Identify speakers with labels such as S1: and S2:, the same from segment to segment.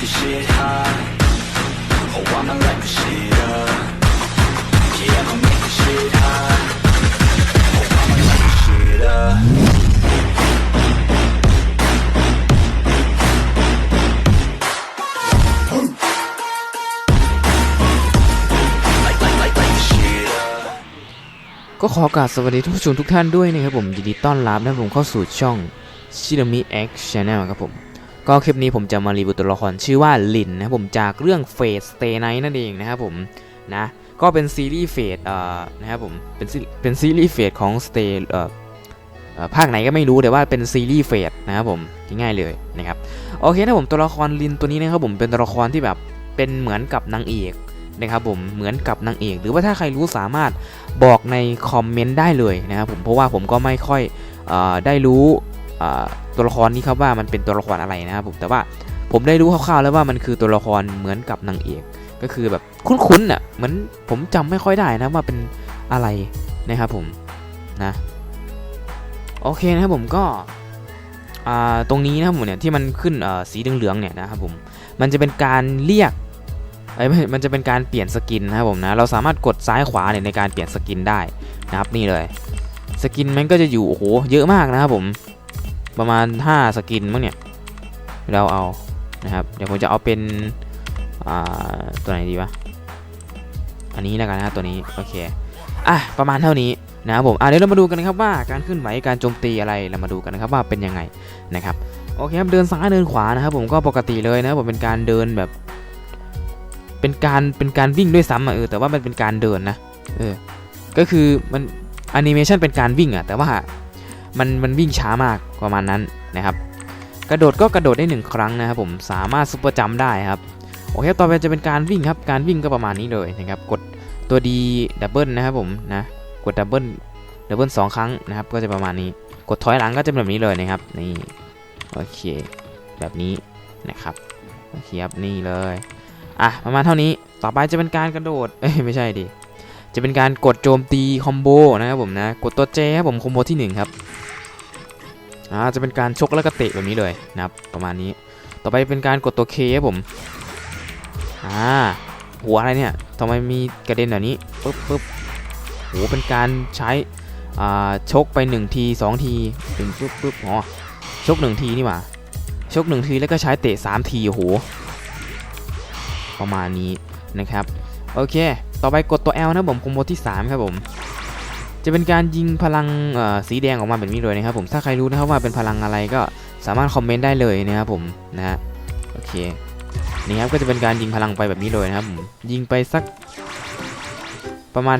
S1: the shit hot. Oh, I'ma light the shit up. Yeah, I'ma make the shit hot. Oh, I'ma light the shit up.
S2: ก็ขอกราบสวัสดีทุกผู้ชมทุกท่านด้วยนะครับผมยินดีต้อนรับนะผมเข้าสู่ช่องชิรมิ X Channel ครับผม ก็คลิปนี้ผมจะมารีวิวตัวละครชื่อว่าลินนะผมจากเรื่อง Fate Stay Night นั่นเองนะครับผมนะก็เป็นซีรีส์ Fate เอ่อนะครับผมเป็นเป็นซีรีส์ Fate ของ Stay เอ่อเอ่อภาคไหนก็ไม่รู้แต่ว่าเป็นซีรีส์ Fate นะครับผมง่ายๆเลยนะครับโอเคนะผมตัวละครลินตัวนี้นะครับผมเป็นตัวละครที่แบบเป็นเหมือนกับนางเอกนะครับผมเหมือนกับนางเอก หรือว่าถ้าใครรู้สามารถบอกในคอมเมนต์ได้เลยนะครับผมเพราะว่าผมก็ไม่ค่อยเออได้รู้ ตัวละครนี้ครับว่ามันเป็นตัวละครอะไรนะครับผมแต่ว่าผมได้รู้คร่าวๆแล้วว่ามันคือตัวละครเหมือนกับนางเอก ก็คือแบบคุ้นๆอะเหมือนผมจำไม่ค่อยได้นะว่าเป็นอะไรนะครับผมนะโอเคนะครับผมก็ตรงนี้นะครับผมเนี่ยที่มันขึ้นสีเหลืองๆเนี่ยนะครับผมมันจะเป็นการเรียกเอ้มันจะเป็นการเปลี่ยนสกินนะครับผมนะเราสามารถกดซ้ายขวาเนี่ยในการเปลี่ยนสกินได้นะครับนี่เลย สกินมันก็จะอยู่โอ้โหเยอะมากนะครับผม ประมาณ 5 สกินมั้งเนี่ย เราเอานะครับ เดี๋ยวผมจะเอาเป็นตัวไหนดีวะ อันนี้แล้วกันนะตัวนี้ โอเค อะ ประมาณเท่านี้นะครับผม อะเดี๋ยวเรามาดูกันนะครับว่าการขึ้นไหวการโจมตีอะไร เรามาดูกันนะครับว่าเป็นยังไงนะครับ โอเคครับ เดินซ้ายเดินขวานะครับผมก็ปกติเลยนะผมเป็นการเดินแบบ เป็นการเป็นการวิ่งด้วยซ้ำอะเออแต่ว่ามันเป็นการเดินนะ เออ ก็คือมันแอนิเมชันเป็นการวิ่งอะแต่ว่า มันมันวิ่งช้ามากประมาณนั้นนะครับ กระโดดก็กระโดดได้หนึ่งครั้งนะครับผมสามารถซุปเปอร์จัมได้ครับโอเคต่อไปจะเป็นการวิ่งครับการวิ่งก็ประมาณนี้เลยนะครับกดตัวดีดับเบิลนะครับผมนะกดดับเบิลดับเบิลสองครั้งนะครับก็จะประมาณนี้ กดถอยหลังก็จะเป็นแบบนี้เลยนะครับนี่โอเคแบบนี้นะครับโอเคครับนี่เลยอะประมาณเท่านี้ต่อไปจะเป็นการกระโดดเอ้ยไม่ใช่ดิ จะเป็นการกดโจมตีคอมโบนะครับผมนะ กดตัวเจครับผมคอมโบที่หนึ่งครับอ่าจะเป็นการชกแล้วก็เตะแบบนี้เลยนะครับประมาณนี้ ต่อไปเป็นการกดตัวเคครับผมอ่าหัวอะไรเนี่ยทำไมมีกระเด็นแบบนี้ปึ๊บปึ๊บโหเป็นการใช้อ่าชกไป1ที2ทีถึงปึ๊บปึ๊บอ๋อชก1ทีนี่หว่าชก1ทีแล้วก็ใช้เตะ3ทีโอ้โหประมาณนี้นะครับโอเค ต่อไปกดตัว L นะผมคอมโบที่ 3 ครับผม จะเป็นการยิงพลังสีแดงออกมาแบบนี้เลยนะครับผมถ้าใครรู้นะครับว่าเป็นพลังอะไรก็สามารถคอมเมนต์ได้เลยนะครับผมนะฮะโอเคนี่ครับก็จะเป็นการยิงพลังไปแบบนี้เลยนะครับผมยิงไปสักประมาณ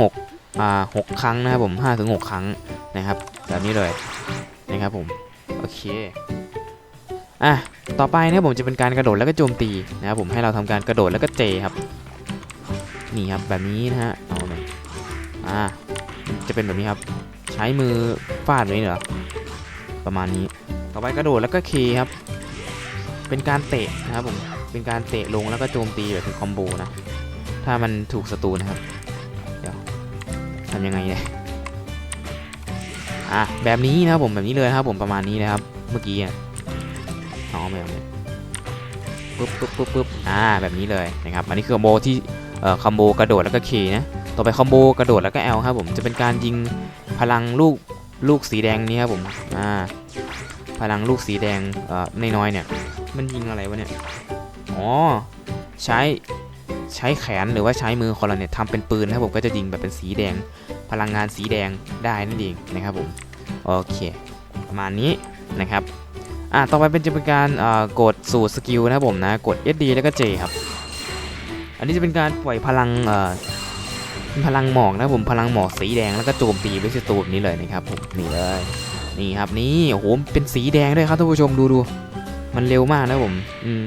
S2: 5-6อ่า6ครั้งนะครับผม5-6ครั้งนะครับ แบบนี้เลยนะครับผมโอเคอะต่อไปนะครับผมจะเป็นการกระโดดแล้วก็โจมตีนะครับผมให้เราทำการกระโดดแล้วก็เจครับ นี่ครับแบบนี้นะฮะเอาเลยอ่าจะเป็นแบบนี้ครับ ใช้มือฟาดแบบนี้เหรอประมาณนี้ ต่อไปกระโดดแล้วก็เคครับ เป็นการเตะนะครับผมเป็นการเตะลงแล้วก็โจมตีแบบเป็นคอมโบนะ ถ้ามันถูกศัตรูนะครับ เดี๋ยวทำยังไงเนี่ยอะแบบนี้นะครับผมแบบนี้เลยนะครับผมประมาณนี้นะครับ เมื่อกี้อะอ๋อไม่เอาไม่ปุ๊บปุ๊บปุ๊บปุ๊บอ่าแบบนี้เลยนะครับ อันนี้คือคอมโบที่ คอมโบกระโดดแล้วก็เคนะต่อไปคอมโบกระโดดแล้วก็แอลครับผมจะเป็นการยิงพลังลูกลูกสีแดงนี้ครับผมอ่าพลังลูกสีแดงเอ่อน้อยๆเนี่ย มันยิงอะไรวะเนี่ยอ๋อใช้ใช้แขนหรือว่าใช้มือคนเราเนี่ยทำเป็นปืนนะครับผมก็จะยิงแบบเป็นสีแดง พลังงานสีแดงได้นั่นเองนะครับผมโอเค ประมาณนี้นะครับอะต่อไปเป็นจะเป็นการกดสูตรสกิลนะครับผมนะกด SD แล้วก็ J ครับ อันนี้จะเป็นการปล่อยพลังเอ่อพลังหมอกนะผมพลังหมอกสีแดงแล้วก็โจมตีไปที่ตัวแบบนี้เลยนะครับผมนี่เลยนี่ครับนี่โอ้โหเป็นสีแดงด้วยครับท่านผู้ชมดูดูมันเร็วมากนะผมอืม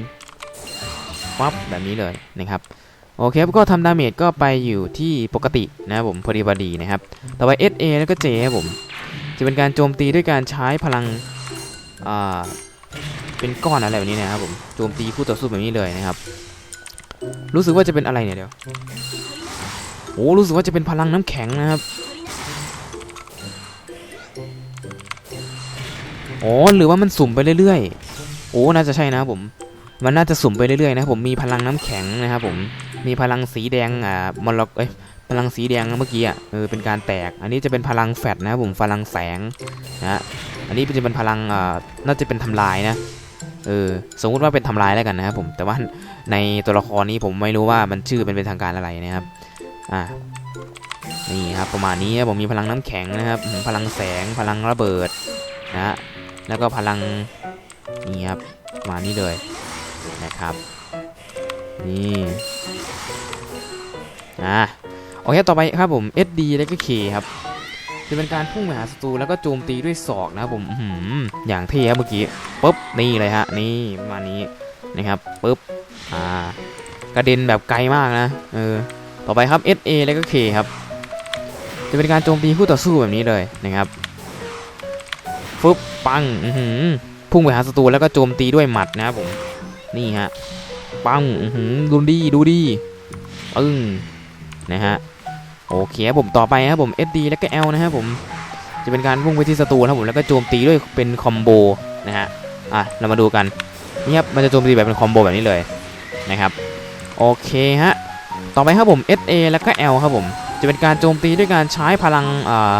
S2: ปั๊บแบบนี้เลยนะครับโอเคครับก็ทำดาเมจก็ไปอยู่ที่ปกตินะครับผมพอดีพอดีนะครับต่อไป SA แล้วก็ J ครับผมจะเป็นการโจมตีด้วยการใช้พลังอ่าเป็นก้อนอะไรแบบนี้นะครับผมโจมตีคู่ต่อสู้แบบนี้เลยนะครับ รู้สึกว่าจะเป็นอะไรเนี่ยเดี๋ยวโอ้รู้สึกว่าจะเป็นพลังน้ำแข็งนะครับอ๋อหรือว่ามันสุ่มไปเรื่อยๆ โอ้ น่าจะใช่นะผม มันน่าจะสุ่มไปเรื่อยๆนะผมมีพลังน้ำแข็งนะครับผม มีพลังสีแดงอ่ามลกเอ้ย พลังสีแดงเมื่อกี้อะ เออ เป็นการแตก อันนี้จะเป็นพลังแฟดนะครับผม พลังแสงนะอันนี้จะเป็นพลังอ่าน่าจะเป็นทำลายนะ เออ สมมติว่าเป็นทำลายแล้วกันนะครับผม แต่ว่า ในตัวละครนี้ผมไม่รู้ว่ามันชื่อเป็นเป็นทางการอะไรนะครับ อ่า นี่ครับประมาณนี้ผมมีพลังน้ำแข็งนะครับ พลังแสง พลังระเบิดนะฮะแล้วก็พลังนี่ครับมานี้เลยนะครับ นี่อะโอเคต่อไปครับผม SD แล้วก็ K ครับจะเป็นการพุ่งไปหาศัตรูแล้วก็โจมตีด้วยศอกนะครับผมอื้อหืออย่างเท่ครับเมื่อกี้ปุ๊บนี่เลยฮะนี่ประมาณนี้นะครับปุ๊บ อ่ากระเด็นแบบไกลมากนะเออต่อไปครับ SA แล้วก็ K ครับ จะเป็นการโจมตีคู่ต่อสู้แบบนี้เลยนะครับฟึบปังอือหือพุ่งไปหาศัตรูแล้วก็โจมตีด้วยหมัดนะครับผมนี่ฮะปังอือหือดูดีดูดีปึ้งนะฮะโอเคผมต่อไปครับผม SD แล้วก็ L นะครับผมจะเป็นการพุ่งไปที่ศัตรูนะครับผมแล้วก็โจมตีด้วยเป็นคอมโบนะฮะอะเรามาดูกันนี่ครับมันจะโจมตีแบบเป็นคอมโบแบบนี้เลย นะครับ โอเคฮะ ต่อไปครับผม SA แล้วก็ L ครับผม จะเป็นการโจมตีด้วยการใช้พลังอ่า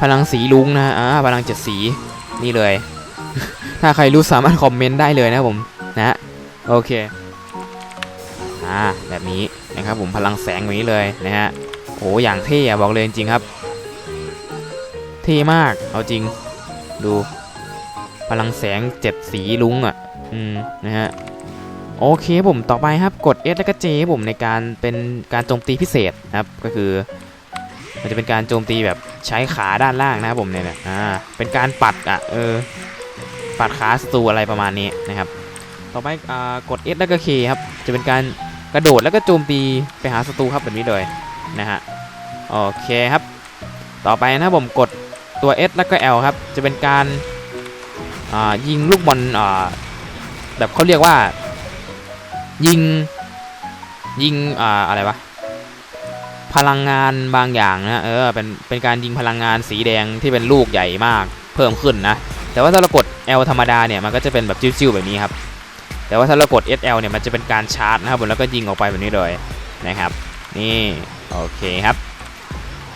S2: พลังสีลุงนะฮะพลังเจ็ดสีนี่เลย ถ้าใครรู้สามารถคอมเมนต์ได้เลยนะครับผมนะโอเคอ่าแบบนี้นะครับผมพลังแสงแบบนี้เลยนะฮะโอ้อย่างเท่อะบอกเลยจริงครับ เท่มากเอาจริงดูพลังแสงเจ็ดสีลุงอะอืมนะฮะ โอเคผมต่อไปครับกด S แล้วก็ J ครับผมในการเป็นการโจมตีพิเศษนะครับก็คือ มันจะเป็นการโจมตีแบบใช้ขาด้านล่างนะครับผมเนี่ยนะอ่าเป็นการปัดอะเออปัดขาศัตรูอะไรประมาณนี้นะครับ ต่อไปอ่ากด S แล้วก็ K ครับจะเป็นการกระโดดแล้วก็โจมตีไปหาศัตรูครับแบบนี้เลยนะฮะโอเคครับ ต่อไปนะครับผมกดตัว S แล้วก็ L ครับจะเป็นการอ่ายิงลูกบอลอ่าแบบเขาเรียกว่า ยิง ยิงอ่าอะไรวะพลังงานบางอย่างนะเออเป็นเป็นการยิงพลังงานสีแดงที่เป็นลูกใหญ่มากเพิ่มขึ้นนะ แต่ว่าถ้าเรากด L ธรรมดาเนี่ยมันก็จะเป็นแบบจิ้วๆแบบนี้ครับ แต่ว่าถ้าเรากด SL เนี่ยมันจะเป็นการชาร์จนะครับผมแล้วก็ยิงออกไปแบบนี้เลยนะครับ นี่โอเคครับ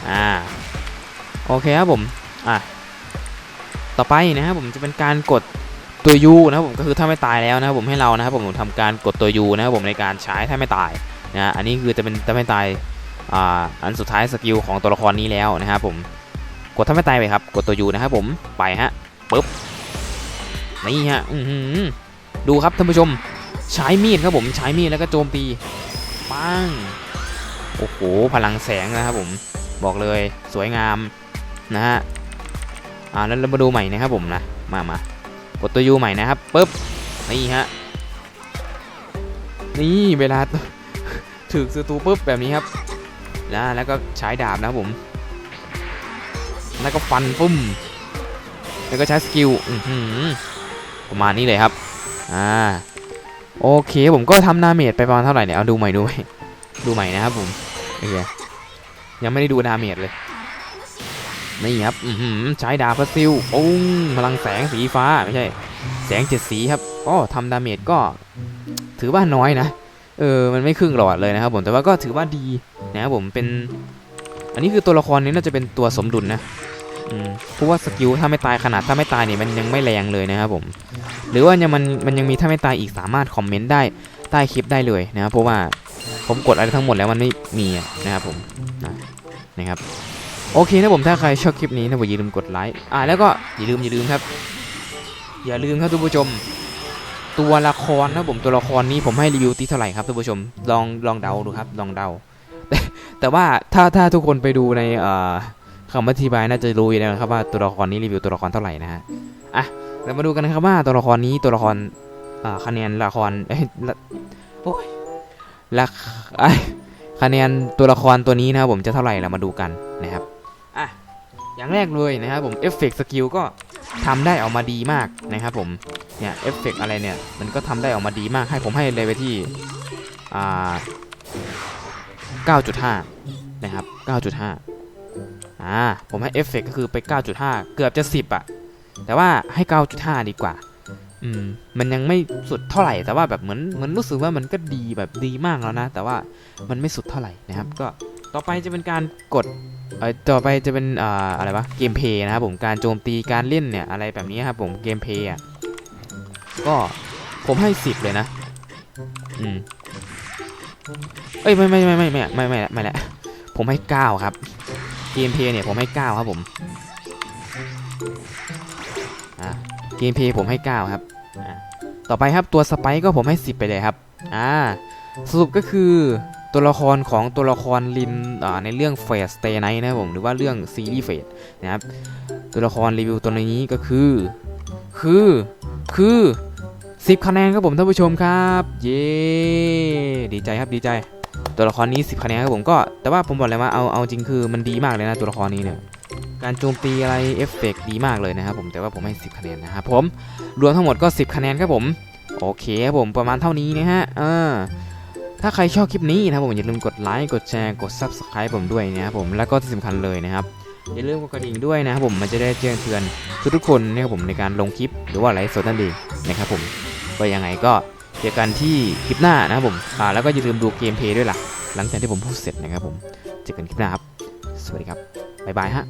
S2: อ่าโอเคครับผมอะต่อไปนะครับผมจะเป็นการกด ตัว U นะครับผมก็คือถ้าไม่ตายแล้วนะครับผมให้เรานะครับผมทำการกดตัว U นะครับผมในการใช้ถ้าไม่ตายนะอันนี้คือจะเป็นถ้าไม่ตายอ่าอันสุดท้ายสกิลของตัวละครนี้แล้วนะครับผมกดถ้าไม่ตายไปครับกดตัว U นะครับผมไปฮะปึ๊บนี่ฮะอือหือดูครับท่านผู้ชมใช้มีดครับผมใช้มีดแล้วก็โจมตีปังโอ้โหพลังแสงนะครับผมบอกเลยสวยงามนะฮะอ่าแล้วเรามาดูใหม่นะครับผมนะมามา กดตัว U ใหม่นะครับปึ๊บนี่ฮะนี่เวลาถึกศัตรูปุ๊บแบบนี้ครับนะแล้วก็ใช้ดาบนะครับผม แล้วก็ฟันปุ้ม แล้วก็ใช้สกิลอื้อหือประมาณนี้เลยครับ อ่า โอเคผมก็ทำดาเมจไปประมาณเท่าไหร่เนี่ย เอาดูใหม่ดูใหม่ดูใหม่นะครับผมโอเคยังไม่ได้ดูดาเมจเลย นี่ครับใช้ดาบพัสซิลปุ้งพลังแสงสีฟ้าไม่ใช่ แสงเจ็ดสีครับก็ทำดาเมจก็ ถือว่าน้อยนะ เออ มันไม่ครึ่งหลอดเลยนะครับผม แต่ว่าก็ถือว่าดีนะครับผม เป็น อันนี้คือตัวละครนี้น่าจะเป็นตัวสมดุลนะเพราะว่าสกิลถ้าไม่ตายขนาดถ้าไม่ตายเนี่ยมันยังไม่แรงเลยนะครับผม หรือว่ายังมันมันยังมีถ้าไม่ตายอีกสามารถคอมเมนต์ได้ใต้คลิปได้เลยนะครับเพราะว่าผมกดอะไรทั้งหมดแล้วมันไม่มีนะครับผมนะนะครับ โอเคนะผมถ้าใครชอบคลิปนี้นะผมอย่าลืมกดไลค์อ่าแล้วก็อย่าลืมอย่าลืมครับ อย่าลืมครับทุกผู้ชม ตัวละครนะผมตัวละครนี้ผมให้รีวิวที่เท่าไหร่ครับทุกผู้ชมลองลองเดาดูครับ ลองเดา แต่แต่ว่าถ้าถ้าทุกคนไปดูในเอ่อคำอธิบายน่าจะรู้อยู่แล้วนะครับว่าตัวละครนี้รีวิวตัวละครเท่าไหร่นะฮะอะเรามาดูกันนะครับว่าตัวละครนี้ตัวละครอ่าคะแนนละครเอ้ยละโอ้ยละไอคะแนนตัวละครตัวนี้นะครับผมจะเท่าไหร่เรามาดูกันนะครับ อย่างแรกเลยนะครับผมเอฟเฟกต์สกิลก็ทำได้ออกมาดีมากนะครับผมเนี่ยเอฟเฟกต์อะไรเนี่ยมันก็ทำได้ออกมาดีมากให้ผมให้เลยไปที่อ่า9.5 นะครับ 9.5 อ่า ผมให้เอฟเฟกต์ก็คือไป 9.5 เกือบจะ 10 อะ แต่ว่าให้ 9.5 ดีกว่า อืม มันยังไม่สุดเท่าไหร่ แต่ว่าแบบเหมือนเหมือนรู้สึกว่ามันก็ดีแบบดีมากแล้วนะ แต่ว่ามันไม่สุดเท่าไหร่นะครับ ก็ต่อไปจะเป็นการกด ต่อไปจะเป็นอ่าอะไรวะเกมเพย์นะครับผมการโจมตีการเล่นเนี่ยอะไรแบบนี้ครับผมเกมเพย์อะก็ผมให้สิบเลยนะอืมเอ้ยไม่ไม่ไม่ไม่ไม่ไม่ไม่ไม่แหละผมให้เก้าครับเกมเพย์เนี่ยผมให้เก้าครับผมอ่าเกมเพย์ผมให้เก้าครับอ่าต่อไปครับตัวสไปก็ผมให้สิบไปเลยครับอ่าสรุปก็คือ ตัวละครของตัวละครลินในเรื่องเฟสเตไนนะครับผมหรือว่าเรื่องซีรีส์เฟสนะครับ ตัวละครรีวิวตัวนี้ก็คือ คือคือ10คะแนนครับผมท่านผู้ชมครับ เย้ดีใจครับดีใจ ตัวละครนี้ 10คะแนนครับผมก็แต่ว่าผมบอกเลยว่าเอาเอาจริงคือมันดีมากเลยนะตัวละครนี้เนี่ยการโจมตีอะไรเอฟเฟกต์ดีมากเลยนะครับผมแต่ว่าผมให้ 10 คะแนนนะครับผมรวมทั้งหมดก็ 10 คะแนนครับผม โอเคครับผมประมาณเท่านี้นะฮะอ่า ถ้าใครชอบคลิปนี้นะครับผมอย่าลืมกดไลค์กดแชร์กด Subscribe ผมด้วยนะครับผมแล้วก็ที่สำคัญเลยนะครับอย่าลืมกดกระดิ่งด้วยนะครับผมมันจะได้แจ้งเตือนทุกๆคนนะครับผมในการลงคลิปหรือว่าไลฟ์สดนั่นเองนะครับผมก็ยังไงก็เจอกันที่คลิปหน้านะครับผมอ่าแล้วก็อย่าลืมดูเกมเพย์ด้วยล่ะ หลังจากที่ผมพูดเสร็จนะครับผมเจอกันคลิปหน้าครับ สวัสดีครับบ๊ายบายฮะ